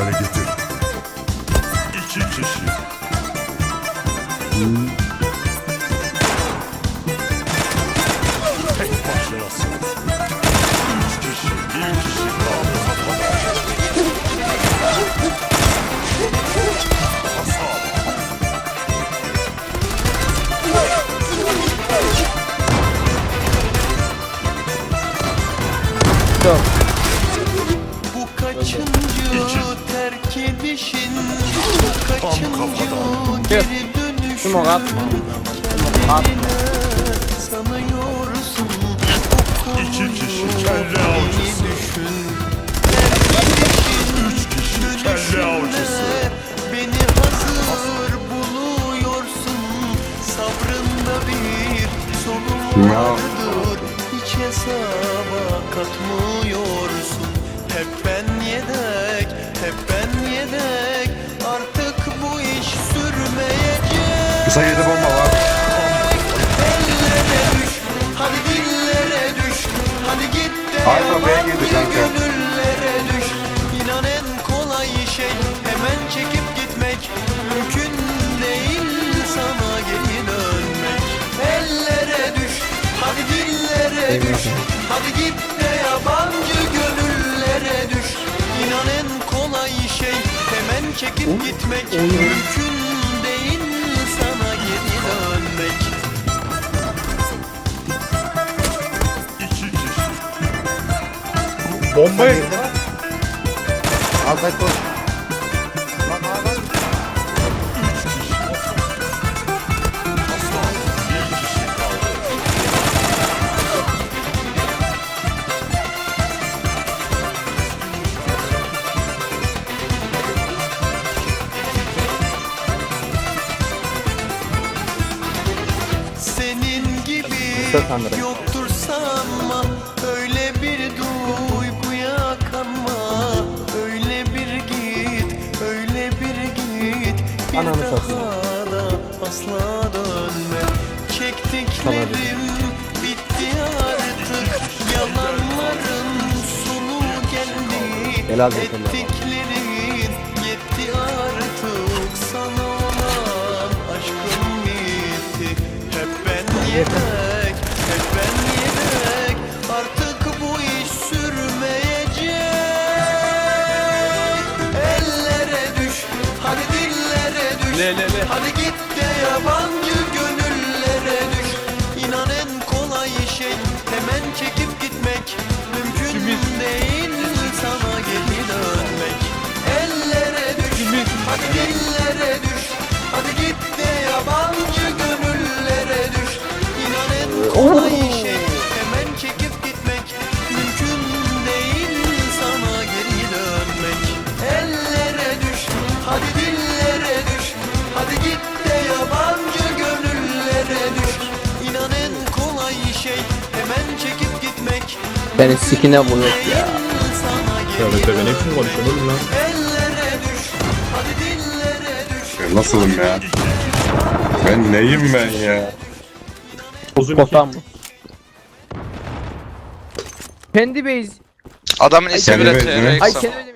hale getir. İki kişi. Tek başınasın. Üç kişi, bir kişi kaldı kafada. Hasar. Bu kaçıncı terk edişin kaçıncı geri dönüşün. Kendine sanıyorsun İki kişi kelle avcısı. düşün Üç kişi kelle avcısı. Beni hazır buluyorsun Sabrında bir sorun vardır Hiç hesaba katmıyorsun Hep ben yedek, hep ben yedek Artık bu iş sürmeyecek. Kısa yedi bomba var. Ellere düş, hadi dillere düş. Hadi git de yabancı kanka. gönüllere düş. İnan en kolay şey hemen çekip gitmek. Mümkün değil sana geri dönmek. Ellere düş, hadi dillere düş. Hadi git de yabancı kolay şey hemen çekip gitmek Mümkün değil sana geri dönmek İki kişi. Bomba yedi. Al kaç Kısa sanırım. yoktur sanma Öyle bir duyguya kanma Öyle bir git, öyle bir git. Bir Ananı daha satayım. da asla dönme. Çektiklerim bitti artık. Yalanların sonu geldi. Helal. Ettiklerin yetti artık. Sana olan aşkım bitti. Hep ben yedek, Le, le, le. Hadi git de yabancı gönüllere düş. İnan en kolay şey hemen çekip gitmek. Mümkün değil sana geri dönmek. Ellere düş, hadi dillere düş. Hadi git de yabancı gönüllere düş. İnan en kolay şey hadi dillere düş Hadi git de yabancı gönüllere düş İnan en kolay şey hemen çekip gitmek Beni sikine vuruyor ya. Ne biçim konuşuyorsun oğlum lan? Ellere düş, hadi dillere düş Nasılım ya? Ben neyim ben ya? Uzun. Kotan mı? Kendi base. Adamın ismi bile TRX Ay ama. kendi